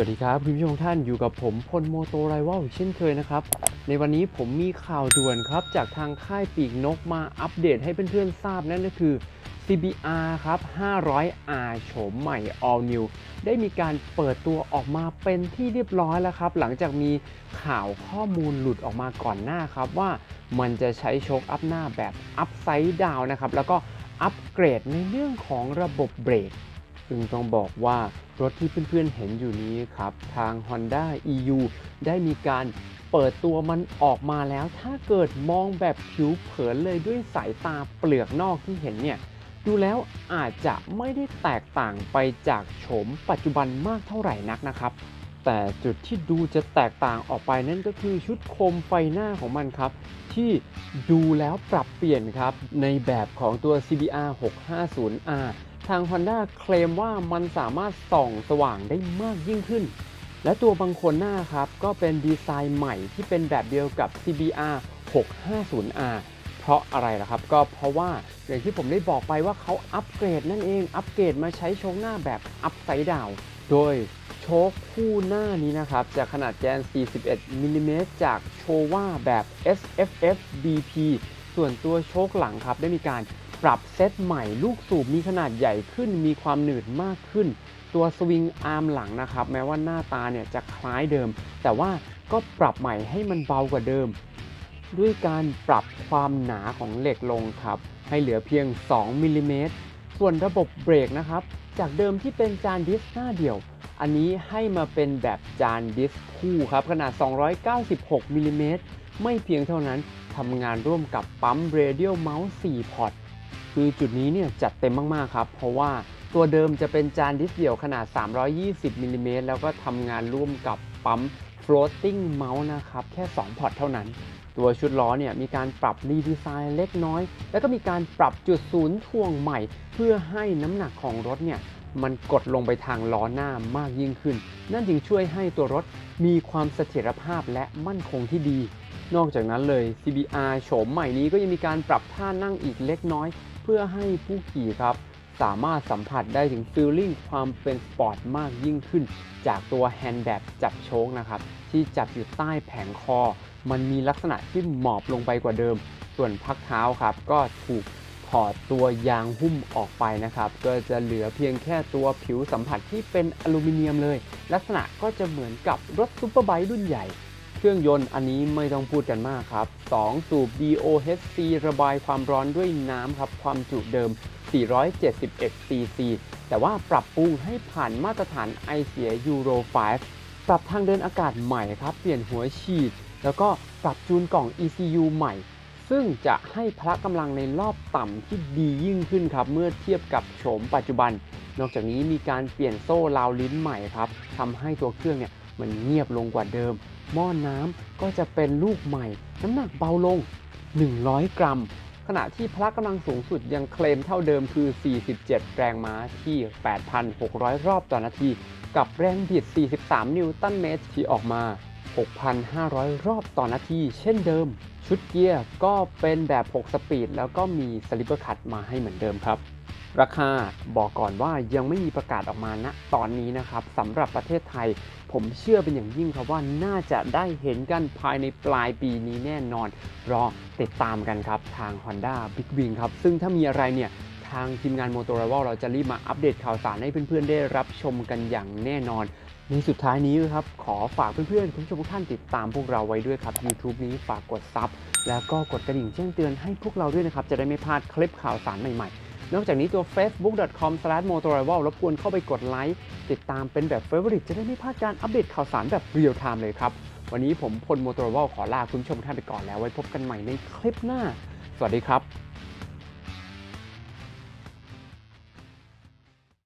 วัสดีครับคุณผู้ชมท่านอยู่กับผมพลโมโตไรวลเช่นเคยนะครับ ในวันนี้ผมมีข่าวด่วนครับ จากทางค่ายปีกนกมาอัปเดตให้เพื่อนๆทราบนั่นก็คือ CBR ครับ 500R โฉมใหม่ All New ได้มีการเปิดตัวออกมาเป็นที่เรียบร้อยแล้วครับ หลังจากมีข่าวข้อมูลหลุดออกมาก่อนหน้าครับว่ามันจะใช้โชคอัพหน้าแบบอัพไซด์ดาวนะครับ แล้วก็อัปเกรดในเรื่องของระบบเบรก ซึ่งต้องบอกว่ารถที่เพื่อนๆเห็นอยู่นี้ครับ ทาง Honda EU ได้มีการเปิดตัวมันออกมาแล้ว ถ้าเกิดมองแบบผิวเผินเลยด้วยสายตาเปลือกนอกที่เห็นเนี่ย ดูแล้วอาจจะไม่ได้แตกต่างไปจากโฉมปัจจุบันมากเท่าไหร่นักนะครับ แต่จุดที่ดูจะแตกต่างออกไปนั่นก็คือชุดโคมไฟหน้าของมันครับ ที่ดูแล้วปรับเปลี่ยนครับ ในแบบของตัว CBR 650R ทาง Honda เคลมว่ามันสามารถส่องสว่างได้มากยิ่งขึ้น และตัวบังโคนหน้าครับ ก็เป็นดีไซน์ใหม่ที่เป็นแบบเดียวกับ CBR 650R เพราะอะไรล่ะครับ ก็เพราะว่าอย่างที่ผมได้บอกไปว่าเขาอัปเกรดนั่นเอง อัปเกรดมาใช้โชคหน้าแบบอัพไซด์ดาวโดยโชคคู่หน้านี้นะครับจะขนาดแกน 41มิลลิเมตรจากโชว่าแบบ SFF BP ส่วนตัวโชคหลังครับได้มีการ ปรับเซตใหม่ลูกสูบมีขนาดใหญ่ขึ้น มีความหนืดมากขึ้น ตัวสวิงอาร์มหลังนะครับ แม้ว่าหน้าตาเนี่ยจะคล้ายเดิม แต่ว่าก็ปรับใหม่ให้มันเบากว่าเดิม ด้วยการปรับความหนาของเหล็กลงครับ ให้เหลือเพียง 2มิลลิเมตรส่วนระบบเบรกนะครับ จากเดิมที่เป็นจานดิสหน้าเดี่ยว อันนี้ให้มาเป็นแบบจานดิสคู่ครับ ขนาด 296มิลลิเมตรไม่เพียงเท่านั้นทำงานร่วมกับปั๊ม Radial Mouse 4พอร์ต คือจุดนี้เนี่ยจัดเต็มมาก ๆ ครับ เพราะว่าตัวเดิมจะเป็นจานดิสเดี่ยวขนาด 320มิลลิเมตรแล้วก็ทำงานร่วมกับปั๊ม floating mouse นะครับ แค่ 2 พอร์ตเท่านั้น ตัวชุดล้อเนี่ยมีการปรับรีดีไซน์เล็กน้อย แล้วก็มีการปรับจุดศูนย์ถ่วงใหม่ เพื่อให้น้ำหนักของรถเนี่ยมันกดลงไปทางล้อหน้ามากยิ่งขึ้น นั่นจึงช่วยให้ตัวรถมีความเสถียรภาพและมั่นคงที่ดี นอกจากนั้นเลย CBR โฉมใหม่นี้ก็ยังมีการปรับท่านั่งอีกเล็กน้อย พื่อให้ผู้ขี่ครับสามารถสัมผัสได้ถึงฟีลลิ่งความเป็นสปอร์ตมากยิ่งขึ้น จากตัวแฮนด์แบบจับโชคนะครับที่จับอยู่ใต้แผงคอ มันมีลักษณะที่หมอบลงไปกว่าเดิม ส่วนพักเท้าครับก็ถูกถอดตัวยางหุ้มออกไปนะครับ ก็จะเหลือเพียงแค่ตัวผิวสัมผัสที่เป็นอลูมิเนียมเลย ลักษณะก็จะเหมือนกับรถซูเปอร์ไบค์รุ่นใหญ่ เครื่องยนต์อันนี้ไม่ต้องพูดกันมากครับ 2 สูบ DOHC ระบายความร้อนด้วยน้ำครับ ความจุเดิม 471 cc แต่ว่าปรับปรุงให้ผ่านมาตรฐานไอเสีย Euro 5ปรับทางเดินอากาศใหม่ครับ เปลี่ยนหัวฉีด แล้วก็ปรับจูนกล่อง ECU ใหม่ ซึ่งจะให้พละกำลังในรอบต่ำที่ดียิ่งขึ้นครับ เมื่อเทียบกับโฉมปัจจุบัน นอกจากนี้มีการเปลี่ยนโซ่ราวลิ้นใหม่ครับทำให้ตัวเครื่องเนี่ยมันเงียบลงกว่าเดิม หม้อน้ำก็จะเป็นลูกใหม่ น้ำหนักเบาลง 100 กรัม ขณะที่พละกำลังสูงสุดยังเคลมเท่าเดิมคือ 47 แรงม้าที่ 8,600 รอบต่อนาที กับแรงบิด 43 นิวตันเมตรที่ออกมา 6,500 รอบต่อนาที เช่นเดิม ชุดเกียร์ก็เป็นแบบ 6 สปีด แล้วก็มีสลิปเปอร์คัตมาให้เหมือนเดิมครับ ราคาบอกก่อนว่ายังไม่มีประกาศออกมาณตอนนี้นะครับสำหรับประเทศไทย ผมเชื่อเป็นอย่างยิ่งครับว่าน่าจะได้เห็นกันภายในปลายปีนี้แน่นอน รอติดตามกันครับทาง Honda Big Wing ครับ ซึ่งถ้ามีอะไรเนี่ยทางทีมงาน m o t o r i v a l เราจะรีบมาอัปเดตข่าวสารให้เพื่อนๆ ได้รับชมกันอย่างแน่นอน ในสุดท้ายนี้ครับ ขอฝากเพื่อนๆ คุณผู้ชมทุกท่านติดตามพวกเราไว้ด้วยครับ YouTube นี้ฝากกดซับแล้วก็กดกระดิ่งแจ้งเตือนให้พวกเราด้วยนะครับ จะได้ไม่พลาดคลิปข่าวสารใหม่ๆ นอกจากนี้ตัว facebook.com/motorival รบกวนเข้าไปกดไลค์ติดตามเป็นแบบ favorite จะได้ไม่พลาดการอัปเดตข่าวสารแบบเรียลไทม์เลยครับ วันนี้ผมพลมอเตรวลขอลาคุณผู้ชมท่านไปก่อนแล้วไว้พบกันใหม่ในคลิปหน้า สวัสดีครับ